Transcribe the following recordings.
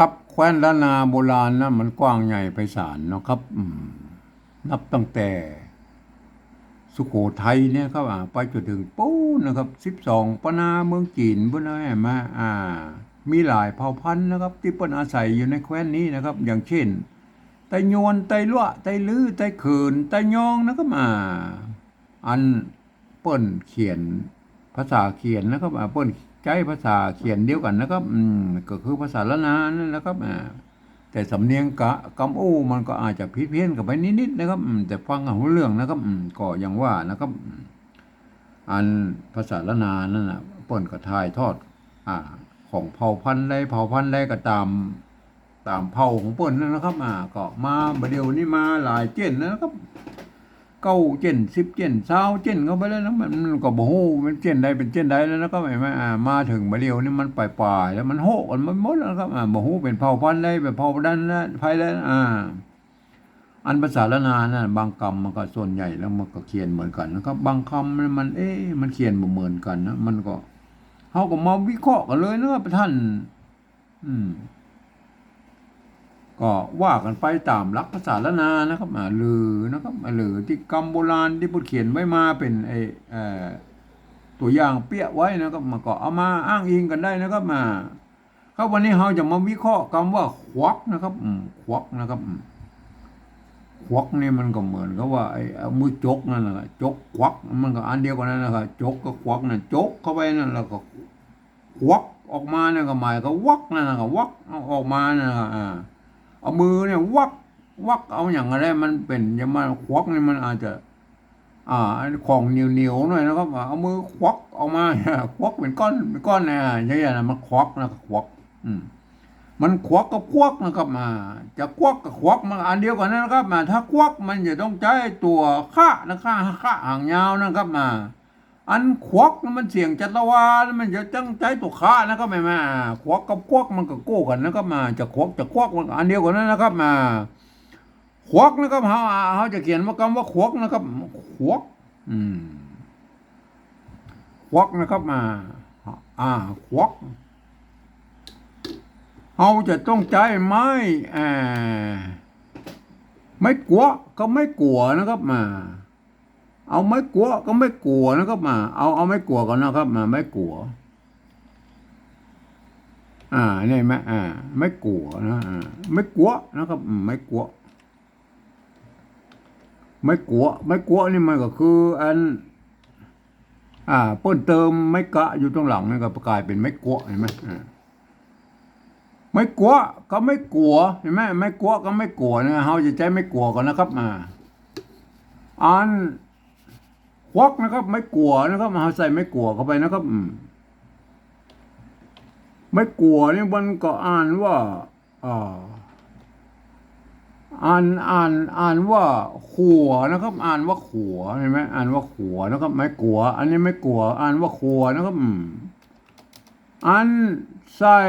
ครับแคว้นล้านนาโบราณนะมันกว้างใหญ่ไพศาลเนาะครับนับตั้งแต่ สุโขทัยเนี่ยครับไปจนถึงปูนนะครับสิบสองปนาเมืองจีนพุ่นนะเห็นมาอ่า มีหลายเผ่าพันธุ์นะครับ ที่เปิ้นอาศัยอยู่ในแคว้นนี้นะครับ อย่างเช่นไตโยนไตลั่วไตลือไตเขินไตยองนะครับอ่าอันเปิ้นเขียนภาษาเขียนนะครับอ่าเปิ้น ใช้ภาษาเขียนเดียวกันนะครับอืมก็คือภาษาละนานั่นะครับอ่าแต่สำเนียงกะกำอู้มันก็อาจจะพิเพี้ยนกันไปนิดๆนะครับอืมแต่ฟังเอาเรื่องนะครับอืมก็อย่างว่านะครับอืมอันภาษาละนานั่นน่ะเปิ้นก็ถ่ายทอด อ่า ของเผ่าพันธุ์ใดเผ่าพันธุ์ใดก็ตามตามเผ่าของเปิ้นนั่นนะครับ อ่า ก็มาบดเดี๋ยวนี้มาหลายเจนแล้วนะครับ เก้าเจนสิบเจนเช้าเจนเข้าไปแล้วนะมันมันก็บ่ฮู้มันเจนใดเป็นเจนใดแล้วนะครับเห็ไมอ่ามาถึงบดเดียวนี้มันปลายๆแล้วมันโหกันมันหมดแล้วครับอ่าบ่ฮู้เป็นเผ่าพันธุ์ใดเป็นเผ่าดันนะไผแล้วอ่า อันภาษาละนานะบางคำมันก็ส่วนใหญ่แล้วมันก็เขียนเหมือนกันนะครับ บางคำมัน เอ๊ะมันเขียนบ่เหมือนกันนะมันก็เฮาก็มาวิเคราะห์กันเลยนะครับท่าน อืม ก็ว่ากันไปตามหลักภาษาละนานะครับอ่าลือนะครับอ่าลือที่กรรมโบราณที่พูดเขียนไว้มาเป็นไอตัวอย่างเปี้ยไว้นะครับมาก็เอามาอ้างอิงกันได้นะครับมาครับวันนี้เราจะมาวิเคราะห์คำว่าควักนะครับควักนะครับควักนี่มันก็เหมือนกับว่าไอ้เอามือจกนั่นแหละจกควักมันก็อันเดียวกันนั่นแหละครับจกก็ควักนั่นจกเข้าไปนั่นแล้วก็ควักออกมาเนี่ยก็หมายก็วักนั่นแหละครับวักออกมานั่นแหละอ่า เอามือเนี่ยวักวักเอาอย่างอะไรมันเป็นอยังมาควักเนี่ยมันอาจจะ อ่าของเหนียวเหนียวๆหน่อยนะครับเอามือควักออกมาควักเป็นก้อนเป็นก้อนเนี่ยใช่ไหมนะมันควักนะควัก อืมมันควักกับควักนะครับมา จะควักกับควักมันอันเดียวกันนะครับมา ถ้าควักมันจะต้องใช้ตัวค่านะค่าค่าหางยาวนะครับมา อันควักมันเสียงจัตวามันจะตั้งใจตัวขานะครับแม่มาควักกับควักมันก็โก้กันนะครับมาจะควักจะควักมันอันเดียวกันนั้นนะครับมาควักนะครับเขาเขาจะเขียนว่าคำว่าควักนะครับควักอืมควักนะครับมา อ่าควักเขาจะต้องใจไม้อ่าไม่กลัวก็ไม่กลัวนะครับมา เอาไม่กลัวก็ไม่กลัวนะครับมา เอาเอาไม่กลัวก่อนนะครับมาไม่กลัว อ่าเนี่ยไหมอ่าไม่กลัวนะอ่าไม่กลัวนะครับไม่กลัวไม่กลัวไม่กลัวนี่มันก็คืออัน อ่าเพิ่นเติมไม่กะอยู่ตรงหลังนี่ก็กลายเป็นไม่กลัวเห็นไหมอ่าไม่กลัวก็ไม่กลัวเห็นไหมไม่กลัวก็ไม่กลัวนะเฮาจะใจไม่กลัวก่อนนะครับมาอัน ควักนะครับ ไม่กลัวนะครับมาใส่ไม่กลัวเข้าไปนะครับอืมไม่กลัวนี่มันก็อ่านว่าอ่าอ่านอ่านอ่านว่าขัวนะครับ อ่านว่าขัวเห็นไหมอ่านว่าขัวนะครับ ไม่กลัว อันนี้ไม่กลัว อ่านว่าขัวนะครับอืมอันใส่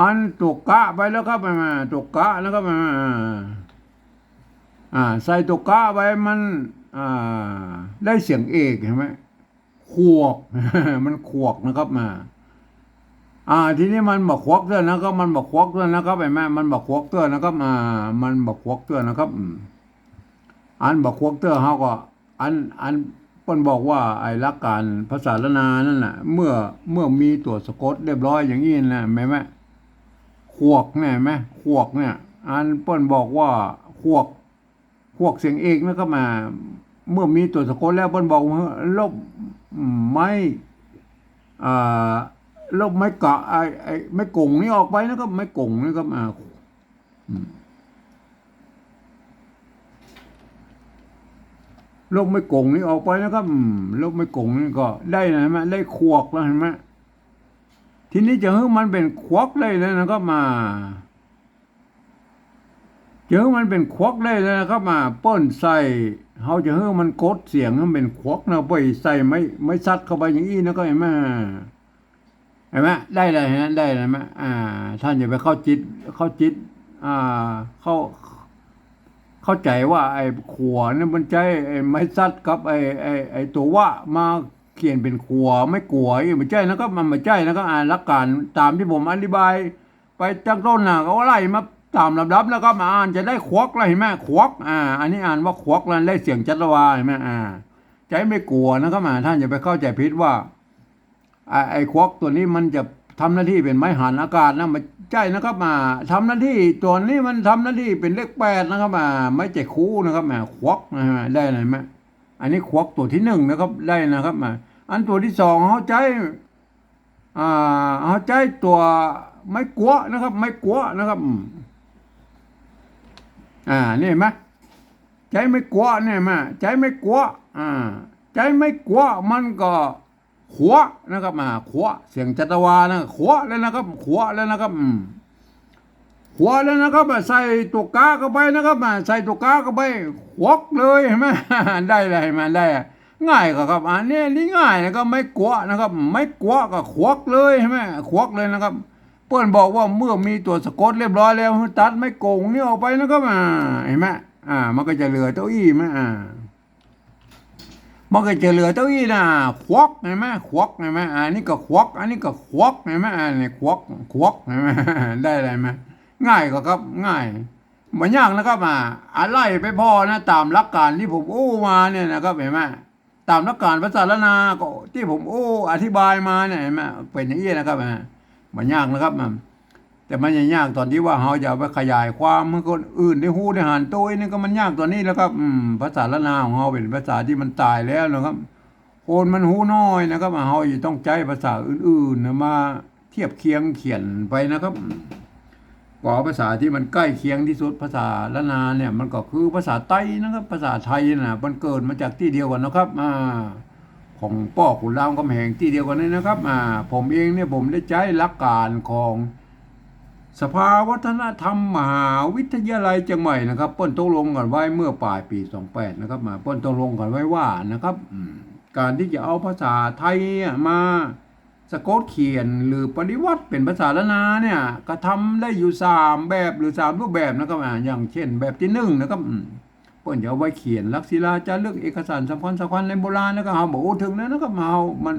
อันตกกะไปแล้วครับมาตกกะนะครับมา อ่าใส่ตัวก้าไว้มันอ่าได้เสียงเอกเห็นไหมขวก มันขวกนะครับมา อ่า ทีนี้มันบอกควักเตือนนะครับ มันบอกควักเตือนนะครับไอ้แม่มันบอกควักเตือนนะครับอ่ามันบอกควักเตือนนะครับอันบอกควักเตือนเขาก็ อันอันเปิ้นบอกว่าไอ้ลักการภาษาละนานั่นแหละเมื่อเมื่อมีตัวสะกดเรียบร้อยอย่างนี้นะแม่แม่ขวกเนี่ยไหมขวกเนี่ย อันเปิ้นบอกว่าขวก พวกเสียงเอกนะครับมา เมื่อมีตัวสะกดแล้วเพิ่นบอกว่าลบไม่อ่าลบไม่กะไอไอไม่กงนี่ออกไปนะครับไม่กงนะครับอ่าลบไม่กงนี่ออกไปนะครับลบไม่กงนี่ก็ ได้นะเห็นไหมได้ขวกแล้วเห็นไหมทีนี้จะให้มันเป็นควักเลยแล้วนะครับมา เจอมันเป็นควักได้เลยนะครับมาป้นใส่เขาจะให้มันกดเสียงให้มันเป็นควักนะไปใส่ไม่ไม่ซัดเข้าไปอย่างนี้นะก็เห็นไหมเห็นไหมได้เลยฮะได้เลยไหมอ่า ท่านอย่าไปเข้าจิตเข้าจิต อ่า เข้าเข้าใจว่าไอ้ขวเนี่มันใจไอ้ไม้ซัดกับไอ้ไอ้ไอ้ตัวว่ามาเขียนเป็นครัวไม่กลัวไม่ใช่นะครับมันไม่ใช่นะครับอ่านหลักการตามที่ผมอธิบาย ไปตั้งต้นหนะเขาไล่มา ตามลำดับแล้วก็มาอ่านจะได้ควักอะไรเห็นไหมควักอ่า อันนี้อ่านว่าควักแล้วได้เสียงจัตวาเห็นไหมอ่า ใจไม่กลัวนะครับอ่าท่านอย่าไปเข้าใจผิดว่าไอ้ไอ้ควักตัวนี้มันจะทำหน้าที่เป็นไม้หันอากาศนะม่ใช่นะครับมาทำหน้าที่ตัวนี้มันทำหน้าที่เป็นเลขแปดนะครับมาไม่ใช่คู่นะครับมาควักนะฮะได้ไหนไหมอันนี้ควักตัวที่หนึ่งนะครับได้นะครับมาอันตัวที่สองเขาใจอ่าเอาใจตัวไม่กลัวนะครับ ไม่กลัวนะครับ อ่านี่เห็นไหมใจไม่กลัวเนี่ยมาใจไม่กลัวอ่าใจไม่กลัวมันก็ขวนะครับมาขวเสียงจัตวานะขวแล้วนะครับขวแล้วนะครับขวแล้วนะครับมาใส่ตัวกาเข้าไปนะครับมาใส่ตัวกาเข้าไปขวกเลยเห็นไหมได้เลยมาได้ ง่ายก็ครับอันนี้นี่ง่ายนะครับไม่กลัวนะครับ ไม่กลัวก็ควักเลยใช่ไหมควักเลยนะครับ เพื่อนบอกว่าเมื่อมีตัวสะกดเรียบร้อยแล้วตัดไม่โกงนี่ออกไปนะครับอ่าเห็นไหมอ่า มันก็จะเหลือเก้าอี้ไหมอ่ามันก็จะเหลือเก้าอี้นะควักเห็นไหมควักเห็นไหมอันนี้ก็ควัก อันนี้ก็ควักเห็นไหมอันนี้ควักควักเห็นไหมได้อะไรไหมง่ายก็ครับง่ายไม่ยากนะครับอ่าอะไรไปพอนะ ตามหลักการที่ผมอู้มาเนี่ยนะครับเห็นไหมตามหลักการภาษาละนาก็ที่ผมโอ้อธิบายมาเนี่ยเห็นไหมเป็นอย่างนี้นะครับอะ มันยากนะครับมันแต่มันยังยากตอนที่ว่าเราจะไปขยายความให้คนอื่นได้ฮู้ได้หันตัวนี่ก็มันยากตอนนี้แล้วครับภาษาละนาของเราเป็นภาษาที่มันตายแล้วนะครับ คนมันฮู้น้อยนะครับเราจะต้องใช้ภาษาอื่นๆนะมาเทียบเคียงเขียนไปนะครับก็ภาษาที่มันใกล้เคียงที่สุดภาษาละนาเนี่ยมันก็คือภาษาไต้นะครับ ภาษาไทยนะมันเกิดมาจากที่เดียวกันนะครับอ่า ของป้อขุนรามคำแหงที่เดียวกันนี่นะครับอ่าผมเองเนี่ยผมได้ใช้หลักการของสภาวัฒนธรรมมหาวิทยาลัยเชียงใหม่นะครับเปิ้นตกลงกันไว้เมื่อปลายปี 28 นะครับ มาเปิ้นตกลงกันไว้ว่านะครับการที่จะเอาภาษาไทยมาสะกดเขียนหรือปฏิวัติเป็นภาษาละนาเนี่ยก็ทำได้อยู่สามแบบหรือสามรูปแบบนะครับอย่างเช่นแบบที่หนึ่งนะครับ เปิ้นจะเอาไว้เขียนลักษิลาจารึกเอกสารสำคัญสำคัญในโบราณนะครับเฮาบอกโอ้ถึงแล้วนะครับเฮามัน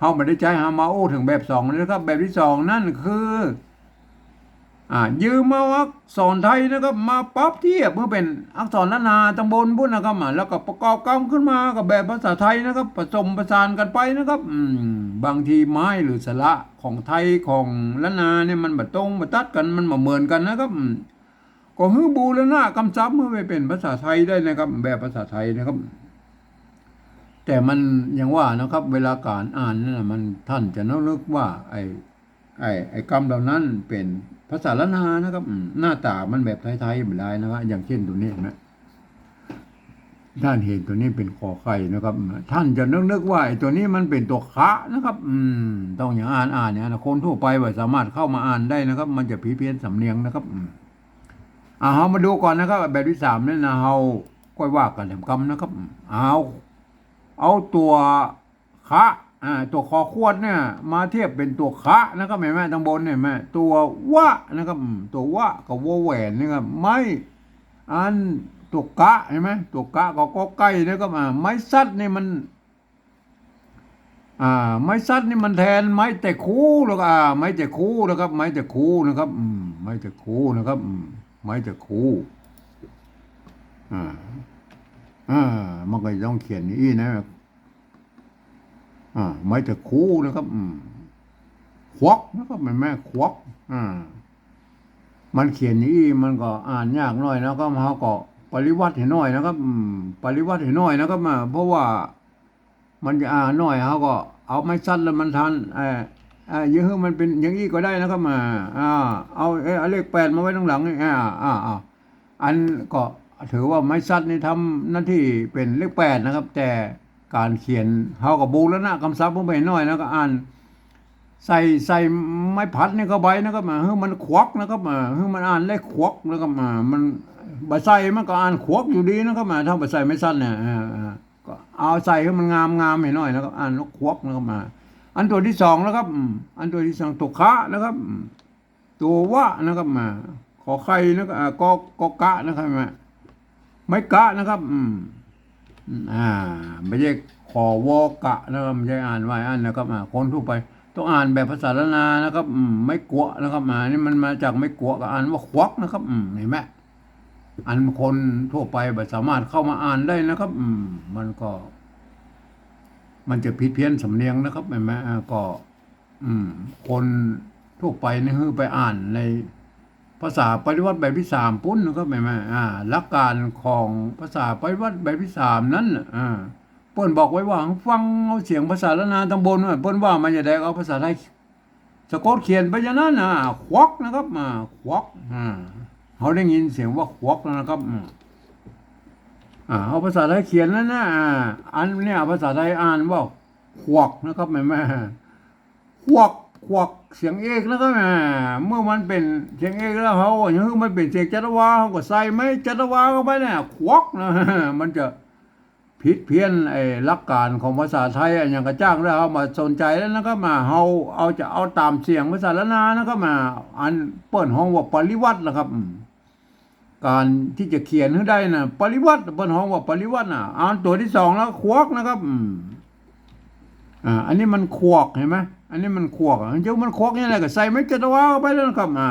เฮาไม่ได้ใจเฮามาโอ้ถึงแบบสองนะครับ แบบที่สองนั่นคืออ่ายืมมาอักษรไทยนะครับมาปรับเทียบเพื่อเป็นอักษรละนาตำบลพุ่นนะครับอ่าแล้วก็ประกอบกรรมขึ้นมากับแบบภาษาไทยนะครับ ผสมประสานกันไปนะครับอืมบางทีไม้หรือสระของไทยของละนาเนี่ยมันบัตรงบัตัดกันมันมาเหมือนกันนะครับอืม ก็ฮือบูรณะกำซับเมื่อไปเป็นภาษาไทยได้นะครับ แบบภาษาไทยนะครับ แต่มันยังว่านะครับ เวลาการอ่านนั่นนะมันท่านจะนึกว่าไอ้ไอ้ไอ้กรรมเหล่านั้นเป็นภาษาละนานะครับหน้าตามันแบบไทยๆไม่ได้นะครับอย่างเช่นตัวนี้นะท่านเห็นตัวนี้เป็นคอไข่นะครับ ท่านจะนึกนึกว่าไอ้ตัวนี้มันเป็นตัวคะนะครับ อืม ต้องอย่างอ่านอ่านเนี่ยนะคนทั่วไปว่าสามารถเข้ามาอ่านได้นะครับ มันจะผีเพี้ยนสำเนียงนะครับ อืมอ่าเรามาดูก่อนนะครับ แบบที่สามเนี่ยนะเราค่อยว่ากันแหลมกำนะครับเอาเอาตัวคะอ่าตัวคอขวดเนี่ย มาเทียบเป็นตัวคะนะครับเห็นไหมทางบนเนี่ยเห็นไหมตัววะนะครับตัววะกับวแหวนนะครับไม่อันตัวกะเห็นไหมตัวกะกับก็ใกล้นะครับอ่าไม้ซัดนี่มันอ่าไม้ซัดนี่มันแทนไม้แต่คูแล้วก็อ่าไม้แต่คู่นะครับ ไม้แต่คู่นะครับอืมไม้แต่คู่นะครับอืม ไม้ต่คูอ่าอ่ามันก็ต้องเขียนนี้นะอ่าไม่แต่คู่นะครับอืมควักนะครับแม่แม่ควักอ่ามันเขียนนี้มันก็อ่านยากหน่อยนะครับเขาก็ปริวัติให้น่อยนะครับอืมปริวัติให้น่อยนะครับมาเพราะว่ามันจะอ่านหน่อยเขาก็เอาไม่สั้นแล้วมันทันเออ อ่าเยอะมันเป็นอย่างนี้ก็ได้นะครับมาอ่าเอาเออเอาเลขแปดมาไว้ตรงหลังนี่อ่าอ่าอ่าอันก็ถือว่าไม้ซัดนี่ทำหน้าที่เป็นเลขแปดนะครับ แต่การเขียนเขากับบูแล้วนะคำศัพท์เพิ่มไปหน่อยนะก็อ่าน ใส่ใส่ไม้พัดนี่เข้าไปนะครับมาเฮ้ยมันควักนะครับมาเฮ้ยมันอ่านเลขควักนะครับมามันใบใส่มันก็อ่านควักอยู่ดีนะครับมาถ้าใบใส่ไม่สั้นเนี่ยอ่าก็เอาใส่ให้มันงามงามให้หน่อยนะครับอ่านแล้วควักนะครับมา อันตัวที่สองนะครับ อันตัวที่สองตัวคะนะครับ ตัววะนะครับมาขอไข่นะครับก็ก็กะนะครับมาไม่กะนะครับอ่าไม่ใช่คอวอกะนะครับไม่ใช่อ่านไว้อ่านนะครับอ่าคนทั่วไปต้องอ่านแบบภาษาละนานะครับไม่กัวนะครับอ่านี่มันมาจากไม่กัวก็อ่านว่าควักนะครับเห็นไหมอันคนทั่วไปแบบสามารถเข้ามาอ่านได้นะครับมันก็ มันจะผิดเพี้ยนสำเนียงนะครับเห็นไหมอ่าก็ อืม คนทั่วไปนี่คือไปอ่านในภาษาปริวัติแบบที่สามปุ้นนะครับแม่แม่อ่าหลักการของภาษาปริวัติแบบที่สามนั้นอ่าเปิ้นบอกไว้ว่าฟังเอาเสียงภาษาละนาตำบลว่าเปิ้นว่ามันจะได้เอาภาษาไทยสะกดเขียนไปอย่างนั้นน่ะควักนะครับมาควักอ่าเขาได้ยินเสียงว่าควักนะครับ อ่าเอาภาษาไทยเขียนแล้วนะอ่าอันเนี้ยภาษาไทยอ่านว่าควักนะครับแม่แม่ควักควักเสียงเอกนะครับแม่เมื่อมันเป็นเสียงเอกแล้วเขาอย่างนี้มันเป็นเสียงจัตวาเขาก็ใส่ไม่จัตวาเข้าไปเนี่ยควักนะมันจะผิดเพี้ยนไอ้หลักการของภาษาไทยอย่างกระจ้างแล้วเอามาสนใจแล้วนะครับมาเฮาเอาจะเอาตามเสียงภาษาละนานะครับมา อันเปิ้นห้องว่าปริวัตินะครับ การที่จะเขียนให้ได้นะปริวัติเปิ้นห้องว่าปริวัติน่ะอ่านตัวที่สองแล้วควักนะครับอ่าอันนี้มันควักเห็นไหมอันนี้มันควักอะเจ้ามันควักนี่แหละก็ใส่ไม่จัตวาเข้าไปแล้วนะครับอ่า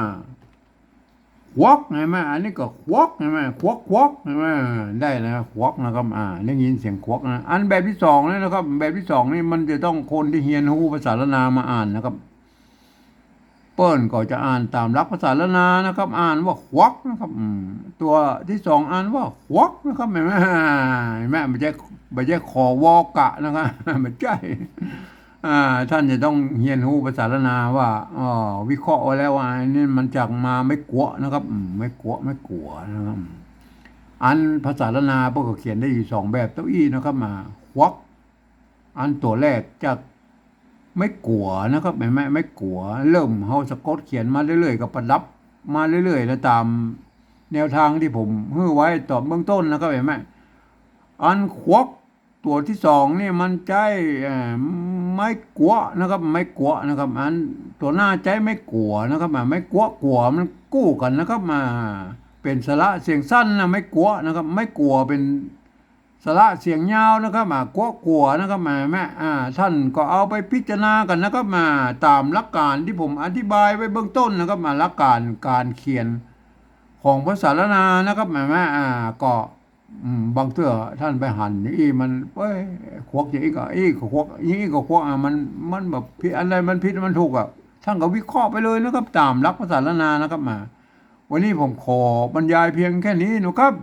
ควักเห็นไหมอันนี้ก็ควักเห็นไหมควักควักเห็นไหมได้นะควักนะครับอ่าได้ยินเสียงควักนะอันแบบที่สองนี่นะครับ แบบที่สองนี่มันจะต้องคนที่เฮียนฮู้ภาษาละนามาอ่านนะครับ เปิ้ลก็จะอ่านตามลักภาษาละนานะครับ อ่านว่าควักนะครับตัวที่สองอ่านว่าควักนะครับเห็นไหมเห็นไม่ใช่ไม่ใช่ขอวอกะนะครับไม่ใช่ท่านจะต้องเรียนรู้ภาษาละนาว่าอ๋อวิเคราะห์ไว้แล้วว่าอันนี้มันจากมาไม่กลัวนะครับ ไม่กลัวไม่กลัวนะครับ อันภาษาละนาพวกก็เขียนได้อยู่สองแบบเต้าอี้นะครับมาควักอันตัวแรกจาก ไม่กลัวนะครับไม่ไม่ไม่กลัว เริ่มเฮาสะกดเขียนมาเรื่อยๆกับประดับมาเรื่อยๆแล้วตามแนวทางที่ผมฮื้อไว้ตอนเบื้องต้นนะครับเห็นไหมอันควักตัวที่สองนี่มันใจไม่กลัวนะครับ ไม่กลัวนะครับ อันตัวหน้าใจไม่กลัวนะครับอ่าไม่กลัวกลัวมันกู้กันนะครับมาเป็นสระเสียงสั้นนะไม่กลัวนะครับ ไม่กลัวเป็น สระเสียงยาวนะครับมากัวกัวนะครับมาแม่อ่าท่านก็เอาไปพิจารณากันนะครับมาตามหลักการที่ผมอธิบายไว้เบื้องต้นนะครับมาหลักการการเขียนของภาษาละนานะครับแม่แม่อ่าก็บางเตื้อท่านไปหันอีมันเอ้ยควักอย่างอีก็อีก็ควักอย่างอีก็ควักอะมันมันแบบผิดอะไรมันผิดมันถูกอะท่านก็วิเคราะห์ไปเลยนะครับตามหลักภาษาละนานะครับมา วันนี้ผมขอบรรยายเพียงแค่นี้นะครับ